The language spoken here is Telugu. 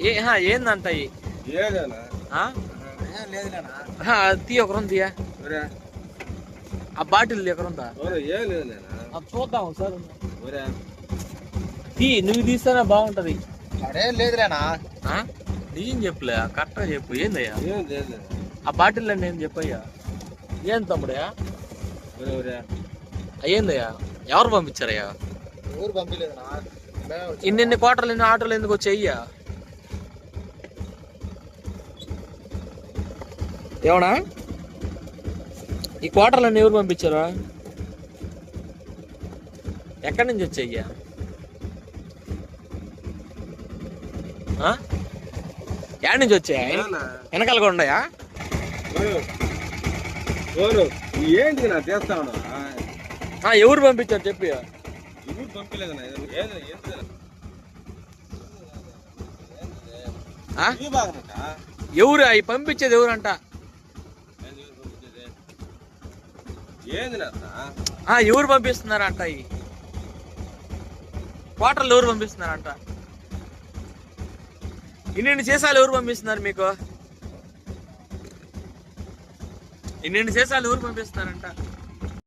ఏ హా, ఏందంట ఈ? ఏదేనా. ఆ? ఏం లేదులేనా? హా, తీ ఒకరం తీయా ఆ బాటిల్ ఎక్కడుందా? అది చూద్దాం సార్ తీ నువ్వు తీస్తేనే బాగుంటది. అడేం లేదులేనా? ఆ? నిజం చెప్పులే కరెక్ట్గా చెప్పు ఏందయ్యా? ఆ బాటిల్ అండి ఏం చెప్పయ్యా? ఏం తమ్ముడయ్యా ఏందయ్యా? ఎవరు పంపించారయ్యా? మేమే వచ్చాం. ఇన్నిన్ని కోటలు ఇన్ని ఆటోలు ఎందుకు వచ్చాయ్యా ఏమన్నా? ఈ కోటర్లన్నీ ఎవరు పంపించారా? ఎక్కడి నుంచి వచ్చాయ్యా ఆ? ఎక్కడి నుంచి వచ్చాయా? వెనకాల కూడా ఉన్నాయా? ఎవరు? పంపించారు చెప్పి ఎవరు అవి పంపించేది ఎవరంట ఎవరు పంపిస్తున్నారంట అవి కోటర్లు ఎవరు పంపిస్తున్నారంట ఇన్నిన్ని చేసాలు ఎవరు పంపిస్తున్నారు మీకు ఇన్నిన్ని చేసాలు ఎవరు పంపిస్తున్నారంట